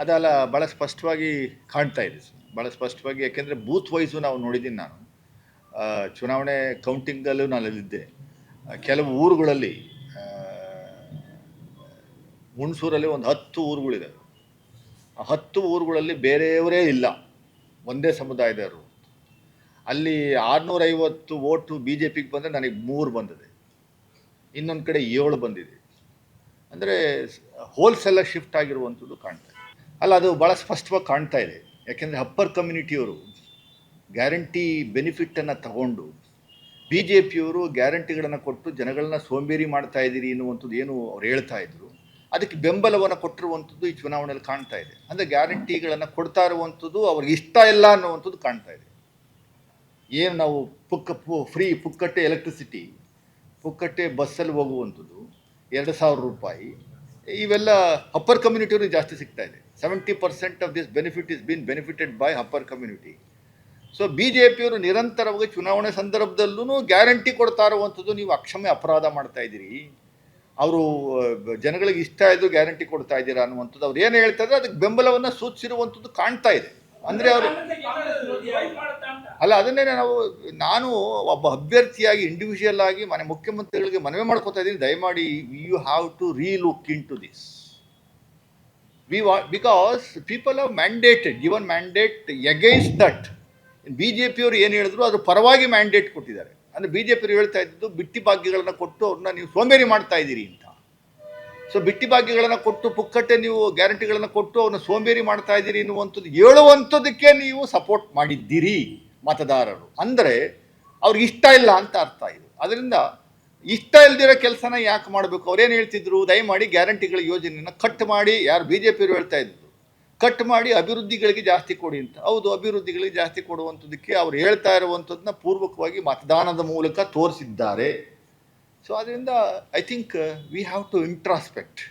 ಅದೆಲ್ಲ ಭಾಳ ಸ್ಪಷ್ಟವಾಗಿ ಕಾಣ್ತಾ ಇದೆ ಭಾಳ ಸ್ಪಷ್ಟವಾಗಿ, ಯಾಕೆಂದರೆ ಬೂತ್ ವೈಸು ನಾವು ನೋಡಿದ್ದೀನಿ ನಾನು. ಚುನಾವಣೆ ಕೌಂಟಿಂಗಲ್ಲೂ ನಾನು ಅಲ್ಲಿದ್ದೆ ಕೆಲವು ಊರುಗಳಲ್ಲಿ ಹುಣಸೂರಲ್ಲಿ ಒಂದು ಹತ್ತು ಊರುಗಳಿದೆ. ಆ ಹತ್ತು ಊರುಗಳಲ್ಲಿ ಬೇರೆಯವರೇ ಇಲ್ಲ. ಒಂದೇ ಸಮುದಾಯದವರು. ಅಲ್ಲಿ ಆರುನೂರೈವತ್ತು ಓಟು ಬಿ ಜೆ ಪಿಗೆ ಬಂದರೆ ನನಗೆ ಮೂರು ಬಂದಿದೆ. ಇನ್ನೊಂದು ಕಡೆ ಏಳು ಬಂದಿದೆ. ಅಂದರೆ ಹೋಲ್ಸೆಲ್ಲ ಶಿಫ್ಟ್ ಆಗಿರುವಂಥದ್ದು ಕಾಣ್ತಾ ಇದೆ. ಅಲ್ಲ, ಅದು ಭಾಳ ಸ್ಪಷ್ಟವಾಗಿ ಕಾಣ್ತಾ ಇದೆ. ಯಾಕೆಂದರೆ ಅಪ್ಪರ್ ಕಮ್ಯುನಿಟಿಯವರು ಗ್ಯಾರಂಟಿ ಬೆನಿಫಿಟನ್ನು ತಗೊಂಡು ಬಿ ಜೆ ಪಿಯವರು ಗ್ಯಾರಂಟಿಗಳನ್ನು ಕೊಟ್ಟು ಜನಗಳನ್ನ ಸೋಂಬೇರಿ ಮಾಡ್ತಾ ಇದ್ದೀರಿ ಎನ್ನುವಂಥದ್ದು ಏನು ಅವ್ರು ಹೇಳ್ತಾ ಇದ್ರು. ಅದಕ್ಕೆ ಬೆಂಬಲವನ್ನು ಕೊಟ್ಟಿರುವಂಥದ್ದು ಈ ಚುನಾವಣೆಯಲ್ಲಿ ಕಾಣ್ತಾ ಇದೆ. ಅಂದರೆ ಗ್ಯಾರಂಟಿಗಳನ್ನು ಕೊಡ್ತಾ ಇರುವಂಥದ್ದು ಅವ್ರಿಗೆ ಇಷ್ಟ ಇಲ್ಲ ಅನ್ನುವಂಥದ್ದು ಕಾಣ್ತಾ ಇದೆ. ಏನು ನಾವು ಪುಕ್ಕ ಫ್ರೀ ಪುಕ್ಕಟ್ಟೆ ಎಲೆಕ್ಟ್ರಿಸಿಟಿ ಪುಕ್ಕಟ್ಟೆ ಬಸ್ಸಲ್ಲಿ ಹೋಗುವಂಥದ್ದು, ಎರಡು ಸಾವಿರ ರೂಪಾಯಿ. ಇವೆಲ್ಲ ಅಪ್ಪರ್ ಕಮ್ಯುನಿಟಿಯವ್ರಿಗೆ ಜಾಸ್ತಿ ಸಿಗ್ತಾ ಇದೆ seventy percent of this benefit is been benefited by upper community so B J ಪಿಯವರು ನಿರಂತರವಾಗಿ ಚುನಾವಣೆ ಸಂದರ್ಭದಲ್ಲೂ ಗ್ಯಾರಂಟಿ ಕೊಡ್ತಾ ಇರುವಂಥದ್ದು ನೀವು ಅಕ್ಷಮ್ಯ ಅಪರಾಧ ಮಾಡ್ತಾ ಇದ್ದೀರಿ ಅವರು ಜನಗಳಿಗೆ ಇಷ್ಟ ಇದ್ದು ಗ್ಯಾರಂಟಿ ಕೊಡ್ತಾ ಇದ್ದೀರಾ ಅನ್ನುವಂಥದ್ದು ಅವ್ರು ಏನು ಹೇಳ್ತಾ ಇದ್ದಾರೆ ಅದಕ್ಕೆ ಬೆಂಬಲವನ್ನು ಸೂಚಿಸಿರುವಂಥದ್ದು ಕಾಣ್ತಾ ಇದೆ ಅಂದರೆ ಅವರು ಅಲ್ಲ, ಅದನ್ನೇ ನಾವು, ನಾನು ಒಬ್ಬ ಅಭ್ಯರ್ಥಿಯಾಗಿ ಇಂಡಿವಿಜುವಲ್ ಆಗಿ ಮನೆ ಮುಖ್ಯಮಂತ್ರಿಗಳಿಗೆ ಮನವಿ ಮಾಡ್ಕೊತಾ ಇದ್ದೀನಿ. ದಯಮಾಡಿ you have to relook into this we ವಾ because people are mandated given mandate against that B J ಪಿಯವರು ಏನು ಹೇಳಿದ್ರು, ಅದು ಪರವಾಗಿ ಮ್ಯಾಂಡೇಟ್ ಕೊಟ್ಟಿದ್ದಾರೆ. ಅಂದರೆ ಬಿ ಜೆ ಪಿಯವರು ಹೇಳ್ತಾ ಇದ್ದು, ಬಿಟ್ಟಿ ಭಾಗ್ಯಗಳನ್ನು ಕೊಟ್ಟು ಅವ್ರನ್ನ ನೀವು ಸೋಮೇರಿ ಮಾಡ್ತಾ ಇದ್ದೀರಿ ಅಂತ. ಸೊ ಬಿಟ್ಟಿ ಭಾಗ್ಯಗಳನ್ನು ಕೊಟ್ಟು, ಪುಕ್ಕಟ್ಟೆ ನೀವು ಗ್ಯಾರಂಟಿಗಳನ್ನು ಕೊಟ್ಟು ಅವ್ರನ್ನ ಸೋಂಬೇರಿ ಮಾಡ್ತಾ ಇದ್ದೀರಿ ಎನ್ನುವಂಥದ್ದು ಹೇಳುವಂಥದ್ದಕ್ಕೆ ನೀವು ಸಪೋರ್ಟ್ ಮಾಡಿದ್ದೀರಿ. ಮತದಾರರು. ಅಂದರೆ ಅವ್ರಿಗೆ ಇಷ್ಟ ಇಲ್ಲ ಅಂತ ಅರ್ಥ ಇದು. ಅದರಿಂದ ಇಷ್ಟ ಇಲ್ದಿರೋ ಕೆಲಸನ ಯಾಕೆ ಮಾಡಬೇಕು? ಅವ್ರೇನು ಹೇಳ್ತಿದ್ರು? ದಯಮಾಡಿ ಗ್ಯಾರಂಟಿಗಳ ಯೋಜನೆಯನ್ನು ಕಟ್ ಮಾಡಿ, ಯಾರು ಬಿ ಜೆ ಪಿಯವರು ಹೇಳ್ತಾ ಇದ್ರು, ಕಟ್ ಮಾಡಿ ಅಭಿವೃದ್ಧಿಗಳಿಗೆ ಜಾಸ್ತಿ ಕೊಡಿ ಅಂತ. ಹೌದು, ಅಭಿವೃದ್ಧಿಗಳಿಗೆ ಜಾಸ್ತಿ ಕೊಡುವಂಥದ್ದಕ್ಕೆ ಅವ್ರು ಹೇಳ್ತಾ ಇರುವಂಥದ್ದನ್ನ ಪೂರ್ವಕವಾಗಿ ಮತದಾನದ ಮೂಲಕ ತೋರಿಸಿದ್ದಾರೆ. ಸೊ ಅದರಿಂದ I think we have to introspect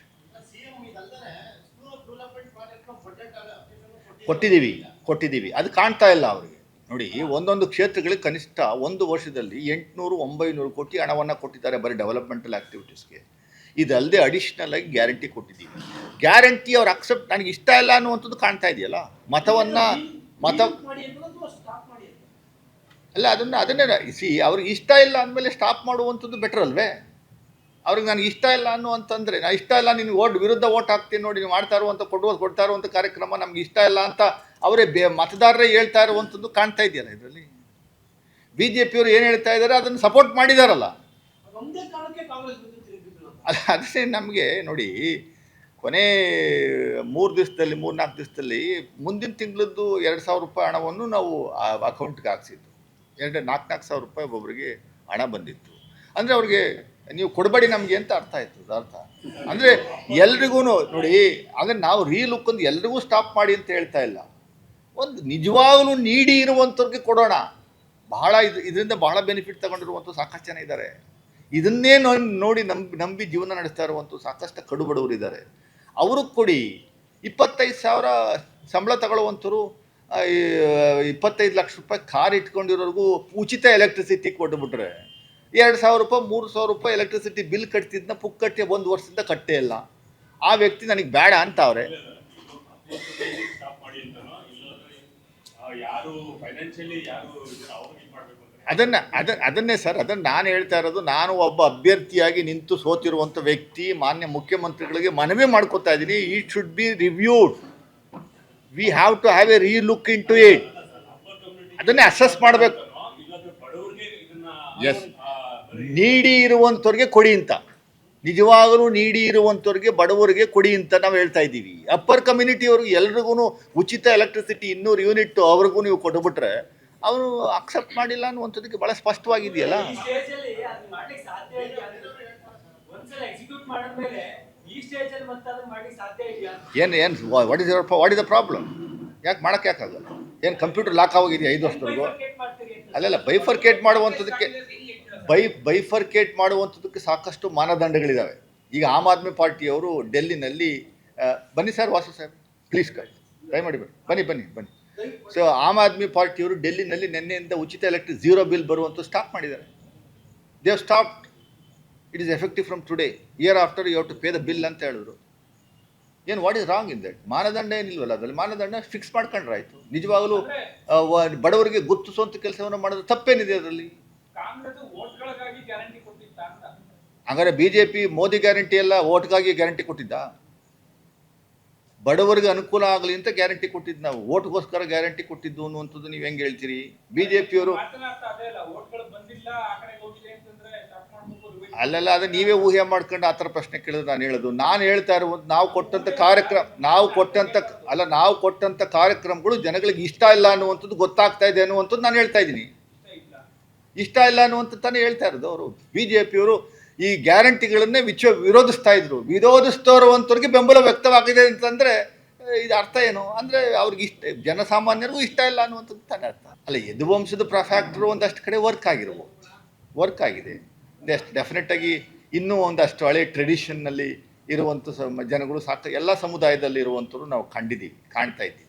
ಕೊಟ್ಟಿದ್ದೀವಿ ಕೊಟ್ಟಿದ್ದೀವಿ. ಅದು ಕಾಣ್ತಾ ಇಲ್ಲ ಅವರಿಗೆ. ನೋಡಿ ಒಂದೊಂದು ಕ್ಷೇತ್ರಗಳಿಗೆ ಕನಿಷ್ಠ ಒಂದು ವರ್ಷದಲ್ಲಿ ಎಂಟುನೂರು ಒಂಬೈನೂರು ಕೋಟಿ ಹಣವನ್ನು ಕೊಟ್ಟಿದ್ದಾರೆ ಬರೀ ಡೆವಲಪ್ಮೆಂಟಲ್ ಆ್ಯಕ್ಟಿವಿಟೀಸ್ಗೆ ಇದಲ್ಲದೆ ಅಡಿಷ್ನಲ್ ಆಗಿ ಗ್ಯಾರಂಟಿ ಕೊಟ್ಟಿದ್ದೀವಿ. ಗ್ಯಾರಂಟಿ ಅವ್ರು ಅಕ್ಸೆಪ್ಟ್ ನನಗೆ ಇಷ್ಟ ಇಲ್ಲ ಅನ್ನುವಂಥದ್ದು ಕಾಣ್ತಾ ಇದೆಯಲ್ಲ? ಮತವನ್ನು ಮತ ಅಲ್ಲ ಅದನ್ನು ಅದನ್ನೇ ಸಿ ಅವ್ರಿಗೆ ಇಷ್ಟ ಇಲ್ಲ ಅಂದಮೇಲೆ ಸ್ಟಾಪ್ ಮಾಡುವಂಥದ್ದು ಬೆಟರ್ ಅಲ್ವೇ? ಅವ್ರಿಗೆ ನನಗೆ ಇಷ್ಟ ಇಲ್ಲ ಅನ್ನುವಂತಂದರೆ ನಾ ಇಷ್ಟ ಇಲ್ಲ ನೀನು ಓಟ್ ವಿರುದ್ಧ ಓಟ್ ಹಾಕ್ತೀನಿ ನೋಡಿ ನೀವು ಮಾಡ್ತಾ ಇರುವಂಥ ಕೊಡುವ ಕೊಡ್ತಾ ಇರುವಂಥ ಕಾರ್ಯಕ್ರಮ ನಮ್ಗೆ ಇಷ್ಟ ಇಲ್ಲ ಅಂತ ಅವರೇ ಬೇ ಮತದಾರರೇ ಹೇಳ್ತಾ ಇರುವಂಥದ್ದು ಕಾಣ್ತಾ ಇದೆಯಲ್ಲ ಇದರಲ್ಲಿ? ಬಿ ಜೆ ಪಿಯವರು ಏನು ಹೇಳ್ತಾ ಇದ್ದಾರೆ, ಅದನ್ನು ಸಪೋರ್ಟ್ ಮಾಡಿದಾರಲ್ಲ. ಅದೇ ನಮಗೆ ನೋಡಿ, ಕೊನೆ ಮೂರು ದಿವಸದಲ್ಲಿ ಮೂರು ನಾಲ್ಕು ದಿವಸದಲ್ಲಿ ಮುಂದಿನ ತಿಂಗಳದ್ದು ಎರಡು ಸಾವಿರ ರೂಪಾಯಿ ಹಣವನ್ನು ನಾವು ಅಕೌಂಟ್ಗೆ ಹಾಕ್ಸಿದ್ದು. ಎರಡು, ನಾಲ್ಕು ನಾಲ್ಕು ಸಾವಿರ ರೂಪಾಯಿ ಒಬ್ಬೊಬ್ಬರಿಗೆ ಹಣ ಬಂದಿತ್ತು. ಅಂದರೆ ಅವ್ರಿಗೆ ನೀವು ಕೊಡಬೇಡಿ ನಮಗೆ ಅಂತ ಅರ್ಥ ಆಯಿತು, ಅರ್ಥ ಅಂದರೆ ಎಲ್ರಿಗೂ ನೋಡಿ ಅಂದರೆ ನಾವು ರೀಲುಕ್ ಒಂದು ಎಲ್ರಿಗೂ ಸ್ಟಾಪ್ ಮಾಡಿ ಅಂತ ಹೇಳ್ತಾ ಇಲ್ಲ. ಒಂದು ನಿಜವಾಗಲೂ ನೀಡಿ ಇರುವಂಥವ್ರಿಗೆ ಕೊಡೋಣ. ಬಹಳ ಇದು, ಇದರಿಂದ ಬಹಳ ಬೆನಿಫಿಟ್ ತಗೊಂಡಿರುವಂಥ ಸಾಕಷ್ಟು ಜನ ಇದ್ದಾರೆ. ಇದನ್ನೇ ನೋಡಿ ನಂಬಿ ನಂಬಿ ಜೀವನ ನಡೆಸ್ತಾ ಇರುವಂಥ ಸಾಕಷ್ಟು ಕಡು ಬಡವರು ಇದ್ದಾರೆ. ಅವ್ರಿಗೆ ಕೊಡಿ. ಇಪ್ಪತ್ತೈದು ಸಾವಿರ ಸಂಬಳ ತಗೊಳ್ಳುವಂಥರು ಇಪ್ಪತ್ತೈದು ಲಕ್ಷ ರೂಪಾಯಿ ಕಾರ್ ಇಟ್ಕೊಂಡಿರೋರ್ಗೂ ಉಚಿತ ಎಲೆಕ್ಟ್ರಿಸಿಟಿ ಕೊಟ್ಬಿಟ್ರೆ ಎರಡು ಸಾವಿರ ರೂಪಾಯಿ, ಮೂರು ಸಾವಿರ ರೂಪಾಯಿ ಎಲೆಕ್ಟ್ರಿಸಿಟಿ ಬಿಲ್ ಕಟ್ತಿದ್ನ ಪುಕ್ಕಟ್ಟೆ ಒಂದು ವರ್ಷದಿಂದ ಕಟ್ಟೇ ಇಲ್ಲ. ಆ ವ್ಯಕ್ತಿ ನನಗೆ ಬೇಡ ಅಂತ ಅವ್ರೆ ಸ್ಟಾಪ್ ಮಾಡಿ ಅಂತನೋ ಇಲ್ಲಾಂದ್ರೆ ಆ, ಯಾರು ಫೈನಾನ್ಷಿಯಲಿ ಯಾರು ಇದಾರೆ ಅವ್ರಿಗೆ ಇದು ಮಾಡ್ಬೇಕು ಅಂತ ಅದನ್ನ ಅದ ಅದನ್ನೇ ಸರ್ ಅದನ್ನ ನಾನು ಹೇಳ್ತಾ ಇರೋದು ನಾನು ಒಬ್ಬ ಅಭ್ಯರ್ಥಿಯಾಗಿ ನಿಂತು ಸೋತಿರುವಂಥ ವ್ಯಕ್ತಿ ಮಾನ್ಯ ಮುಖ್ಯಮಂತ್ರಿಗಳಿಗೆ ಮನವಿ ಮಾಡ್ಕೊತಾ ಇದ್ದೀನಿ. ಈ should be reviewed we have to have a relook into it ಅದನ್ನೇ ಅಸೆಸ್ ಮಾಡಬೇಕು ಎಸ್ ನೀಡಿ ಇರುವಂಥವ್ರಿಗೆ ಕೊಡಿ ಅಂತ. ನಿಜವಾಗಲೂ ನೀಡಿ ಇರುವಂಥವ್ರಿಗೆ ಬಡವರಿಗೆ ಕೊಡಿ ಅಂತ ನಾವು ಹೇಳ್ತಾ ಇದ್ದೀವಿ. ಅಪ್ಪರ್ ಕಮ್ಯುನಿಟಿಯವ್ರಿಗೆ ಎಲ್ರಿಗೂ ಉಚಿತ ಎಲೆಕ್ಟ್ರಿಸಿಟಿ ಇನ್ನೂರು ಯೂನಿಟ್ ಅವ್ರಿಗೂ ನೀವು ಕೊಟ್ಟುಬಿಟ್ರೆ ಅವರು ಅಕ್ಸೆಪ್ಟ್ ಮಾಡಿಲ್ಲ ಅನ್ನುವಂಥದ್ದಕ್ಕೆ ಭಾಳ ಸ್ಪಷ್ಟವಾಗಿದೆಯಲ್ಲ? ಏನು ಏನು what is your what is the problem ಯಾಕೆ ಮಾಡೋಕ್ಕೆ ಯಾಕಾಗಲ್ಲ? ಏನು ಕಂಪ್ಯೂಟರ್ ಲಾಕ್ ಆಗೋಗಿದೆಯಾ ಐದು ವರ್ಷದವರೆಗೂ. ಅಲ್ಲೆಲ್ಲ ಬೈಫರ್ಕೇಟ್ ಮಾಡುವಂಥದ್ದಕ್ಕೆ ಬೈ, ಬೈಫರ್ಕೇಟ್ ಮಾಡುವಂಥದ್ದಕ್ಕೆ ಸಾಕಷ್ಟು ಮಾನದಂಡಗಳಿದ್ದಾವೆ ಈಗ ಆಮ್ ಆದ್ಮಿ ಪಾರ್ಟಿಯವರು ಡೆಲ್ಲಿನಲ್ಲಿ ಬನ್ನಿ ಸರ್ ವಾಸು ಸಾಹೇಬ್ ಪ್ಲೀಸ್ ಕರ್ ಟ್ರೈ ಮಾಡಿಬೇಡಿ ಬನ್ನಿ ಬನ್ನಿ ಬನ್ನಿ. ಸೊ ಆಮ್ ಆದ್ಮಿ ಪಾರ್ಟಿಯವರು ಡೆಲ್ಲಿನಲ್ಲಿ ನಿನ್ನೆಯಿಂದ ಉಚಿತ ಎಲೆಕ್ಟ್ರಿಕ್ ಝೀರೋ ಬಿಲ್ ಬರುವಂಥ ಸ್ಟಾಪ್ ಮಾಡಿದ್ದಾರೆ. They've stop it is effective from today year after you have to pay the bill ಅಂತ ಹೇಳಿದ್ರು. ಏನು what is wrong in that ಮಾನದಂಡ ಏನಿಲ್ವಲ್ಲ, ಅದರಲ್ಲಿ ಮಾನದಂಡ ಫಿಕ್ಸ್ ಮಾಡ್ಕೊಂಡ್ರಾಯ್ತು. ನಿಜವಾಗಲೂ ಬಡವರಿಗೆ ಗುರುತಿಸುವಂಥ ಕೆಲಸವನ್ನು ಮಾಡೋದು ತಪ್ಪೇನಿದೆ ಅದರಲ್ಲಿ? ಹಾಗಾದ್ರೆ B J P Modi guarantee ಎಲ್ಲ ಓಟ್ಗಾಗಿ ಗ್ಯಾರಂಟಿ ಕೊಟ್ಟಿದ್ದ? ಬಡವರಿಗೆ ಅನುಕೂಲ ಆಗಲಿ ಅಂತ ಗ್ಯಾರಂಟಿ ಕೊಟ್ಟಿದ್ದು ನಾವು. ಓಟ್ಗೋಸ್ಕರ ಗ್ಯಾರಂಟಿ ಕೊಟ್ಟಿದ್ದು ಅನ್ನುವಂಥದ್ದು ನೀವು ಹೆಂಗೆ ಹೇಳ್ತೀರಿ? ಬಿ ಜೆ ಪಿಯವರು ಅಲ್ಲೆಲ್ಲ ಅದು ನೀವೇ ಊಹೆ ಮಾಡ್ಕೊಂಡು ಆ ಥರ ಪ್ರಶ್ನೆ ಕೇಳಿದ್ರೆ ನಾನು ಹೇಳೋದು. ನಾನು ಹೇಳ್ತಾ ಇರುವುದು ನಾವು ಕೊಟ್ಟಂಥ ಕಾರ್ಯಕ್ರಮ ನಾವು ಕೊಟ್ಟಂಥ ಅಲ್ಲ ನಾವು ಕೊಟ್ಟಂಥ ಕಾರ್ಯಕ್ರಮಗಳು ಜನಗಳಿಗೆ ಇಷ್ಟ ಇಲ್ಲ ಅನ್ನುವಂಥದ್ದು ಗೊತ್ತಾಗ್ತಾ ಇದೆ ಅನ್ನುವಂಥದ್ದು ನಾನು ಹೇಳ್ತಾ ಇದ್ದೀನಿ. ಇಷ್ಟ ಇಲ್ಲ ತಾನೇ ಹೇಳ್ತಾ ಇರೋದು ಅವರು. ಬಿ ಜೆ ಪಿಯವರು ಈ ಗ್ಯಾರಂಟಿಗಳನ್ನೇ ವಿಚ ವಿರೋಧಿಸ್ತಾ ಇದ್ರು. ವಿರೋಧಿಸ್ತೋರುವಂಥವ್ರಿಗೆ ಬೆಂಬಲ ವ್ಯಕ್ತವಾಗಿದೆ ಅಂತಂದರೆ ಇದು ಅರ್ಥ ಏನು? ಅಂದರೆ ಅವ್ರಿಗೆ ಇಷ್ಟ, ಜನಸಾಮಾನ್ಯರಿಗೂ ಇಷ್ಟ ಇಲ್ಲ ಅನ್ನುವಂಥದ್ದು ತಾನೇ ಅರ್ಥ. ಅಲ್ಲ, ಯದುವಂಶದ ಪ್ರಫ್ಯಾಕ್ಟ್ರು ಒಂದಷ್ಟು ಕಡೆ ವರ್ಕ್ ಆಗಿರ್ಬೋದು. ವರ್ಕ್ ಆಗಿದೆ. ಅಷ್ಟು ಡೆಫಿನೆಟ್ ಆಗಿ ಇನ್ನೂ ಒಂದಷ್ಟು ಹಳೆ ಟ್ರೆಡಿಷನ್ನಲ್ಲಿ ಇರುವಂಥ ಜನಗಳು ಸಾಕು, ಎಲ್ಲ ಸಮುದಾಯದಲ್ಲಿ ಇರುವಂಥವ್ರು ನಾವು ಕಂಡಿದ್ದೀವಿ, ಕಾಣ್ತಾ ಇದ್ದೀವಿ.